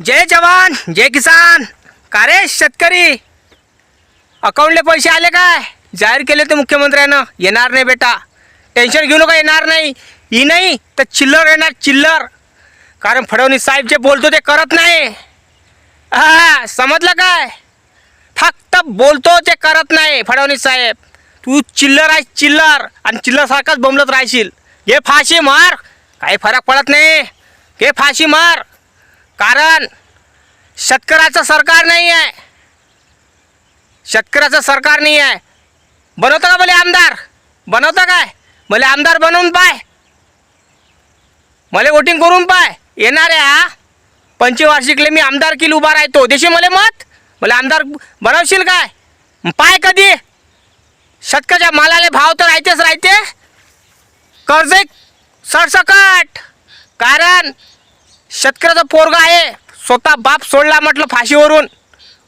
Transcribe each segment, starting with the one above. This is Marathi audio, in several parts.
जय जवान जय किसान. का रे शेतकरी? अकाउंटले पैसे आले काय? जाहीर केले ते मुख्यमंत्र्यानं. येणार नाही बेटा. टेन्शन घेऊ नका येणार नाही. ही नाही तर चिल्लर येणार चिल्लर. कारण फडणवीस साहेब जे बोलतो ते करत नाही. हा समजलं काय? फक्त बोलतो ते करत नाही फडणवीस साहेब. तू चिल्लर आहे चिल्लर. आणि चिल्लरसारखाच बोंबलत राहशील. हे फाशी मार. काही फरक पडत नाही. हे फाशी मार. कारण शेतकऱ्याचं सरकार नाही आहे. शेतकऱ्याचं सरकार नाही आहे. बनवतं का भले आमदार? बनवतं काय? भले आमदार बनवून पाय. मला वोटिंग करून पाय. येणाऱ्या पंचवार्षिकले मी आमदार किल उभा राहतो. देशी मला मत? मला आमदार बनवशील काय? पाय कधी? शतकाच्या मालाले भाव तर राहतेच राहते. कर्ज एक सरसकट. कारण शेतकऱ्याचा पोरगा आहे. स्वतः बाप सोडला म्हटलं फाशीवरून.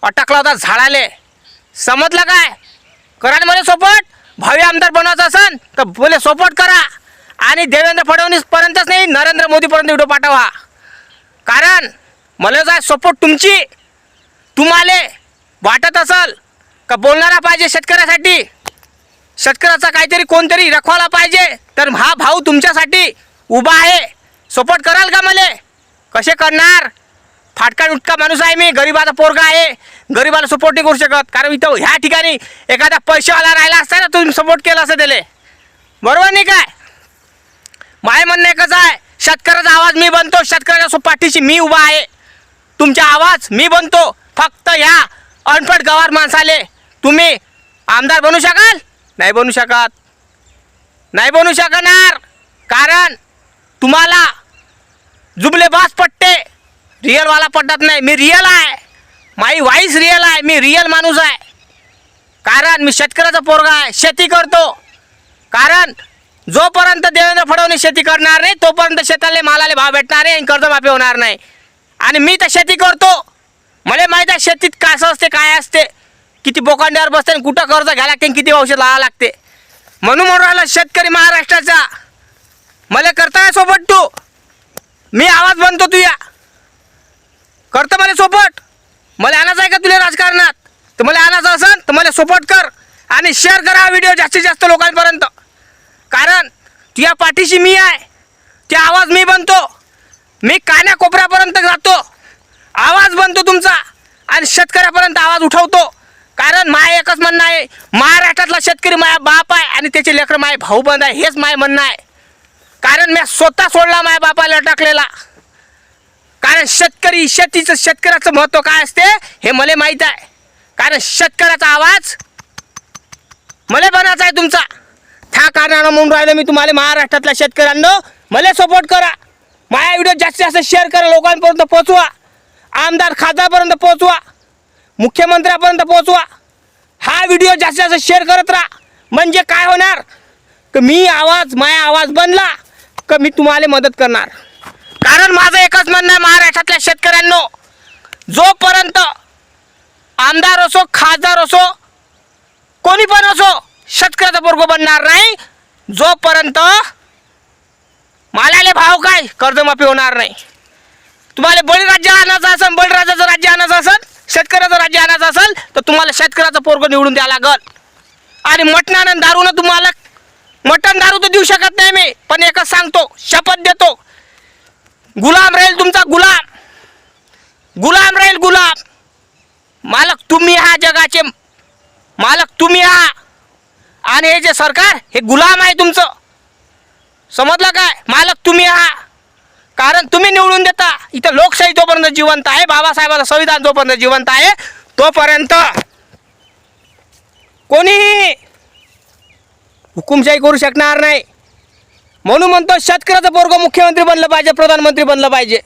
अटकला होता झाडाले. समजलं काय? करा ना मला सोपट. भावी आमदार बनवायचं असन तर बोले सोपट करा. आणि देवेंद्र फडणवीसपर्यंतच नाही नरेंद्र मोदीपर्यंत व्हिडिओ पाठवा. कारण मला जाय सपोर्ट तुमची. तुम्हाला वाटत असल का बोलणारा पाहिजे शेतकऱ्यासाठी? शेतकऱ्याचा काहीतरी कोणतरी रखवाला पाहिजे. तर हा भाऊ तुमच्यासाठी उभा आहे. सपोर्ट कराल का मला? कसे करणार? फाटका उटका माणूस आहे मी गरीबाचा पोरगा आहे. गरीबाला सपोर्ट नाही करू शकत. कारण इथं ह्या ठिकाणी एखादा पैसेवाला राहिला असता ना तुम्ही सपोर्ट केला असं त्याला. बरोबर नाही काय? माय म्हणणं एकच आहे शेतकऱ्याचा आवाज मी बनतो शेतकऱ्याच्या सुपाठीशी मी उभा आहे. तुमचा आवाज मी बनतो फक्त ह्या अनपट गवार माणसाले. तुम्ही आमदार बनू शकाल? नाही बनू शकत. नाही बनू शकणार. कारण तुम्हाला जुबले बास पट्टे. रिअलवाला पटत नाही. मी रिअल आहे. माई वाईस रिअल आहे. मी रिअल माणूस आहे. कारण मी शेतकऱ्याचा पोरगा आहे. शेती करतो. कारण जोपर्यंत देवेंद्र फडणवीस शेती करणार नाही तोपर्यंत शेताले मालाले भाव भेटणार नाही आणि कर्जमाफी होणार नाही. आणि मी तर शेती करतो. मला माहीत आहे शेतीत कसं असते काय असते. किती बोकांड्यावर बसते आणि कुठं कर्ज घ्यायला लागते आणि किती औषध लावा लागते. म्हणून म्हणून राहिला शेतकरी महाराष्ट्राचा. मला करताय सोबत तू. मी आवाज बनतो तुया. करतो मला सोपट मला आणायचं आहे का तुला राजकारणात? तर मला आणायचं असेल तर मला सोपट कर. आणि शेअर करा हा व्हिडिओ जास्तीत जास्त लोकांपर्यंत. कारण तुझ्या पाठीशी मी आहे. ते आवाज मी बनतो. मी कान्या कोपऱ्यापर्यंत जातो. आवाज बनतो तुमचा. आणि शेतकऱ्यापर्यंत आवाज उठवतो. कारण माय एकच म्हणणं आहे महाराष्ट्रातला शेतकरी माया बाप आहे आणि त्याचे लेकरं माय भाऊ बंद आहे हेच माय म्हणणं आहे. कारण मी स्वतः सोडला माझ्या बापाला टाकलेला कारण शेतकरी शेतीचं शेतकऱ्याचं महत्त्व काय असते हे मला माहीत आहे. कारण शेतकऱ्याचा आवाज मला बनायचा आहे तुमचा. त्या कारणानं म्हणून राहिलं मी तुम्हाला महाराष्ट्रातल्या शेतकऱ्यांना मला सपोर्ट करा. माझ्या व्हिडिओ जास्तीत जास्त शेअर करा लोकांपर्यंत पोचवा आमदार खासदारपर्यंत पोचवा मुख्यमंत्र्यापर्यंत पोचवा हा व्हिडिओ जास्तीत जास्त शेअर करत राहा. म्हणजे काय होणार? की मी आवाज माझा आवाज बनला. का मी तुम्हाला मदत करणार. कारण माझं एकच म्हणणं आहे महाराष्ट्रातल्या शेतकऱ्यांनो जोपर्यंत आमदार असो खासदार असो कोणी पण असो शेतकऱ्याचा बरोबर बनणार नाही जोपर्यंत मालाले भाव काय कर्जमाफी होणार नाही. तुम्हाला बळीराज्य आणायचं असेल बळीराजाचं राज्य आणायचं असेल शेतकऱ्याचं राज्य आणायचं असेल तर तुम्हाला शेतकऱ्याचं पोरग निवडून द्यावं लागल. आणि मटणानं दारूनं तुम्हाला मटण दारू तर देऊ शकत नाही मी पण एकच सांगतो शपथ देतो. गुलाम राहील तुमचा गुलाम. गुलाम राहील गुलाम. मालक तुम्ही हा जगाचे मालक तुम्ही हा. आणि हे जे सरकार हे गुलाम आहे तुमचं. समजलं काय? मालक तुम्ही हा. कारण तुम्ही निवडून देता. इथं लोकशाही जोपर्यंत जिवंत आहे बाबासाहेबाचं संविधान जोपर्यंत जिवंत आहे तोपर्यंत कोणीही हुकुमशाही करू शकणार नाही. म्हणून म्हणतो शेतकऱ्याचं पोरग मुख्यमंत्री बनलं पाहिजे प्रधानमंत्री बनलं पाहिजे.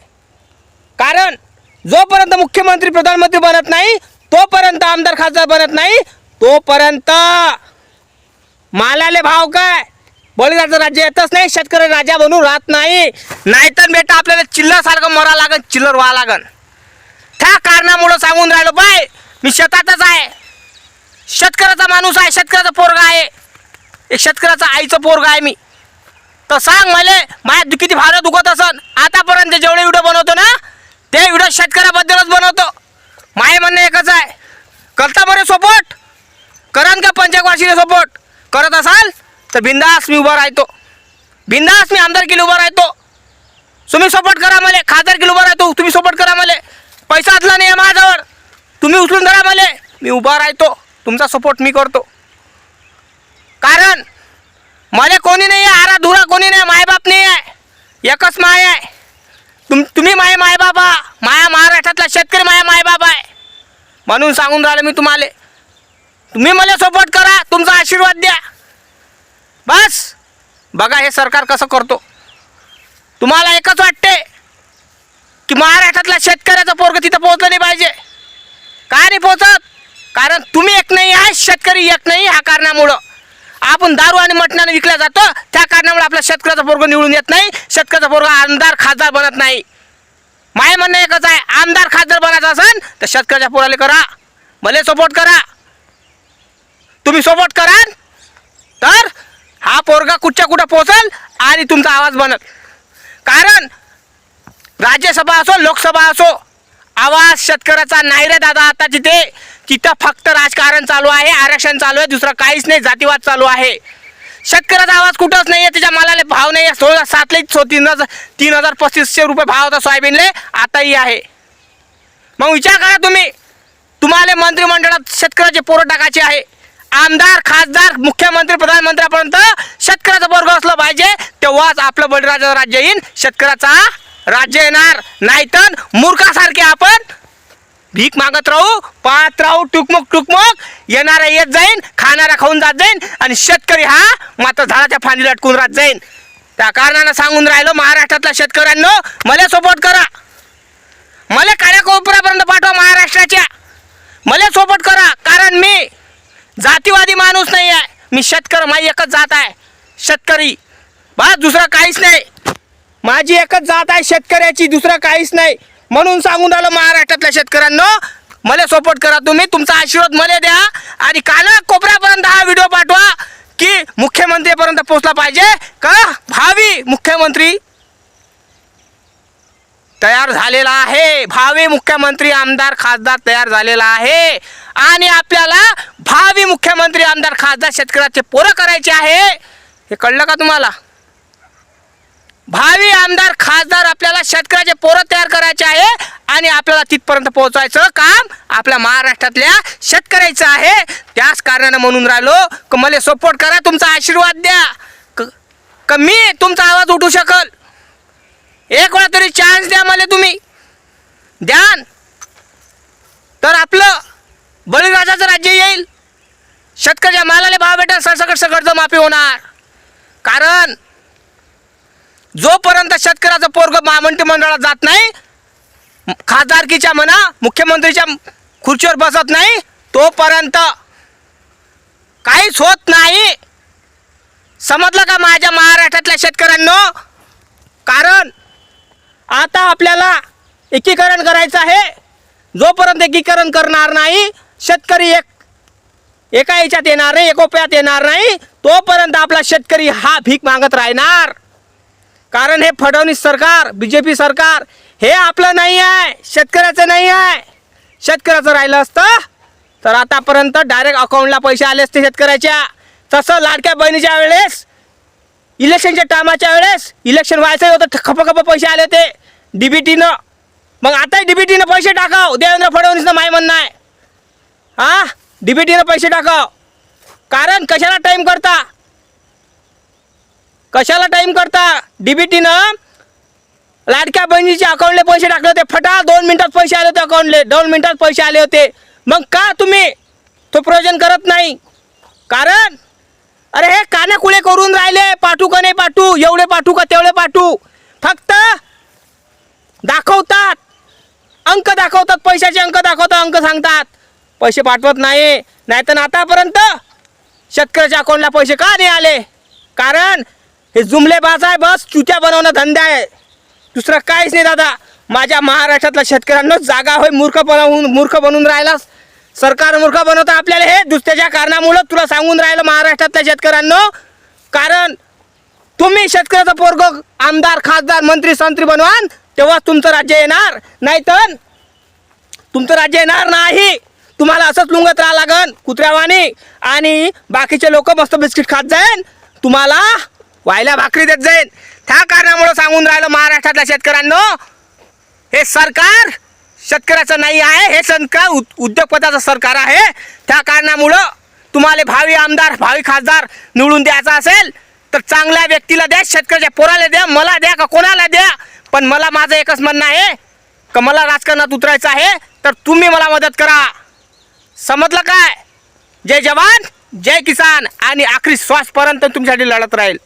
कारण जोपर्यंत मुख्यमंत्री प्रधानमंत्री बनत नाही तोपर्यंत आमदार खासदार बनत नाही तोपर्यंत मालाले भाव काय? बळीराचं राज्य येतच नाही शेतकरी राजा बनून राहत नाही. नाहीतर बेटा आपल्याला चिल्लरसारखं मरा लागन चिल्लर व्हा लागन. त्या कारणामुळं सांगून राहिलो बाय मी शेतातच आहे. शेतकऱ्याचा माणूस आहे शेतकऱ्याचा पोरगा आहे. एक शेतकऱ्याचा आईचं पोरग आहे मी. तर सांग मला माझ्या किती भाडं दुखत असन. आतापर्यंत जेवढे व्हिडिओ बनवतो ना ते व्हिडिओ शेतकऱ्याबद्दलच बनवतो. माय म्हणणं एकच आहे. करता बरे सपोर्ट. करान का पंचायत सपोर्ट. करत असाल तर बिंदास मी उभा राहतो. बिंदास मी आमदार किलो उभा राहतो. तुम्ही सपोर्ट करा मला खासदार किलो उभा राहतो. तुम्ही सपोर्ट करा मला. पैसा असला नाही आहे माझ्याजवळ तुम्ही उचलून धरा मला. मी उभा राहतो. तुमचा सपोर्ट मी करतो. मला कोणी नाही आहे आरा धुरा कोणी नाही मायबाप नाही आहे. एकच माय आहे. तुम तुम्ही माय आ माया महाराष्ट्रातला शेतकरी माया मायबाप आहे. म्हणून सांगून राहिलं मी तुम्हाला. तुम्ही मला सपोर्ट करा तुमचा आशीर्वाद द्या. बस. बघा हे सरकार कसं करतो. तुम्हाला एकच वाटते की महाराष्ट्रातल्या शेतकऱ्याचं पोरग तिथं पोहोचलं नाही पाहिजे. का नाही पोहोचत? कारण तुम्ही एक नाही आहे शेतकरी एक नाही ह्या कारणामुळं. आपण दारू आणि मटणाने विकला जातो त्या कारणामुळे आपल्या शेतकऱ्याचा पोरग निवडून येत नाही शेतकऱ्याचा पोरग आमदार खासदार बनत नाही. माय म्हणणं एकच आहे आमदार खासदार बनायचं असेल तर शेतकऱ्याच्या पोराला करा. भले सपोर्ट करा. तुम्ही सपोर्ट कराल तर हा पोरगा कुठच्या कुठं पोचल आणि तुमचा आवाज बनल. कारण राज्यसभा असो लोकसभा असो आवाज शेतकऱ्याचा नाही रे दादा आता जिथे तिथं फक्त राजकारण चालू आहे आरक्षण चालू आहे दुसरं काहीच नाही जातीवाद चालू आहे. शेतकऱ्याचा आवाज कुठंच नाही आहे त्याच्या मालाला भाव नाही आहे सोळा सातले सो तीन हजार तीन हजार पस्तीसशे रुपये भाव होता सोयाबीनले आताही आहे. मग विचार करा तुम्ही. तुम्हाला मंत्रिमंडळात शेतकऱ्याचे पोरं टाकायचे आहे. आमदार खासदार मुख्यमंत्री प्रधानमंत्र्यापर्यंत शेतकऱ्याचं वर्ग असलं पाहिजे तेव्हाच आपलं बळीराजाचं राज्य येईन. शेतकऱ्याचा राज्य येणार. नाहीतर मूर्खासारखे आपण भीक मागत राहू पाहत राहू टुकमुक टुकमुक. येणारा येत जाईन खाणारा खाऊन जात जाईन आणि शेतकरी हा मात्र झाडाच्या फांदीला अटकून राहत जाईन. त्या कारणानं सांगून राहिलो महाराष्ट्रातल्या शेतकऱ्यांनो मला सपोर्ट करा. मला काळ्याकोपऱ्यापर्यंत पाठवा महाराष्ट्राच्या. मला सपोर्ट करा कारण मी जातीवादी माणूस नाही आहे मी शेतकरी माझी एकच जात आहे शेतकरी. बा दुसरं काहीच नाही. माझी एकच जात आहे शेतकऱ्याची दुसरं काहीच नाही. म्हणून सांगून राहिलं महाराष्ट्रातल्या शेतकऱ्यांनो मला सपोर्ट करा तुम्ही तुमचा आशीर्वाद मला द्या आणि काना कोपऱ्यापर्यंत हा व्हिडिओ पाठवा की मुख्यमंत्रीपर्यंत पोहोचला पाहिजे. का? भावी मुख्यमंत्री तयार झालेला आहे. भावी मुख्यमंत्री आमदार खासदार तयार झालेला आहे. आणि आपल्याला भावी मुख्यमंत्री आमदार खासदार शेतकऱ्याचे पोरं करायचे आहे. हे कळलं का तुम्हाला? आमदार खासदार आपल्याला शेतकऱ्याचे पोरं तयार करायचे आहे आणि आपल्याला तिथपर्यंत पोहोचायचं काम आपल्या महाराष्ट्रातल्या शेतकऱ्याचं आहे. त्याच कारणानं म्हणून राहिलो क मला सपोर्ट करा तुमचा आशीर्वाद द्या. क- मी तुमचा आवाज उठू शकल? एक वेळा तरी चान्स द्या मला तुम्ही. ध्यान. तर आपलं बळीराजाचं राज्य येईल. शेतकऱ्याच्या मालाला भाव भेटेल सरसकट सकट माफी होणार. कारण जोपर्यंत शेतकऱ्याचं पोरग मंत्रिमंडळात जात नाही खासदारकीच्या म्हणा मुख्यमंत्रीच्या खुर्चीवर बसत नाही तोपर्यंत काहीच होत नाही. समजलं का माझ्या महाराष्ट्रातल्या शेतकऱ्यांनो? कारण आता आपल्याला एकीकरण करायचं आहे. जोपर्यंत एकीकरण करणार नाही शेतकरी एक एका याच्यात येणार नाही एकोप्यात येणार नाही तोपर्यंत आपला शेतकरी हा भीक मागत राहणार. कारण हे फडणवीस सरकार बी जे पी सरकार हे आपलं नाही आहे. शेतकऱ्याचं नाही आहे. शेतकऱ्याचं राहिलं असतं तर आतापर्यंत डायरेक्ट अकाउंटला पैसे आले असते शेतकऱ्याच्या. तसं लाडक्या बहिणीच्या वेळेस इलेक्शनच्या टायमाच्या वेळेस इलेक्शन व्हायचं होतं खप खप पैसे आले होते. डी बी टीनं मग आताही डी बी टीनं पैसे टाकाव. देवेंद्र फडणवीसनं माय म्हणणं आहे. हा डी बी टीनं पैसे टाकाव. कारण कशाला टाईम करता? कशाला टाईम करता? डी लाडक्या बहिणीच्या अकाउंटले पैसे टाकले होते. फटा दोन मिनिटात पैसे आले होते अकाउंटले दोन मिनिटात पैसे आले होते. मग का तुम्ही? तो प्रयोजन करत नाही. कारण? अरे हे कानेकुळे करून राहिले. पाठू का नाही पाठू? एवढे पाठू का तेवढे पाठू? फक्त दाखवतात. अंक दाखवतात. पैशाचे अंक दाखवतात. अंक सांगतात. पैसे पाठवत नाही. नाहीतर आतापर्यंत शेतकऱ्याच्या अकाउंटला पैसे का नाही आले? कारण हे जुमलेबाज आहे बस चुत्या बनवणं धंदा आहे. दुसरं काहीच नाही दादा. माझ्या महाराष्ट्रातल्या शेतकऱ्यांना जागा होय मूर्ख बनवून मूर्ख बनवून राहिला सरकार मूर्ख बनवतं आपल्याला हे? दुसऱ्याच्या कारणामुळं तुला सांगून राहिलं महाराष्ट्रातल्या शेतकऱ्यांना. कारण तुम्ही शेतकऱ्याचा पोरग आमदार खासदार मंत्री संत्री बनवान तेव्हाच तुमचं राज्य येणार. नाही तर तुमचं राज्य येणार नाही. तुम्हाला असंच लुंगत राहा लागन कुत्र्यावानी. आणि बाकीचे लोक मस्त बिस्किट खात जाईन. तुम्हाला व्हायला भाकरी देत जाईल त्या कारणामुळं सांगून राहिलं महाराष्ट्रातल्या शेतकऱ्यांनो हे सरकार शेतकऱ्याचं नाही आहे हे सरकार उद- उद्योगपताचं सरकार आहे. त्या कारणामुळं तुम्हाला भावी आमदार भावी खासदार निवडून द्यायचा असेल तर चांगल्या व्यक्तीला द्या शेतकऱ्याच्या पोराला द्या मला द्या का कोणाला द्या? पण मला माझं एकच म्हणणं आहे का मला राजकारणात उतरायचं आहे तर तुम्ही मला मदत करा. समजलं काय? जय जवान जय किसान आणि आखरी श्वासपर्यंत तुमच्यासाठी लढत राहील.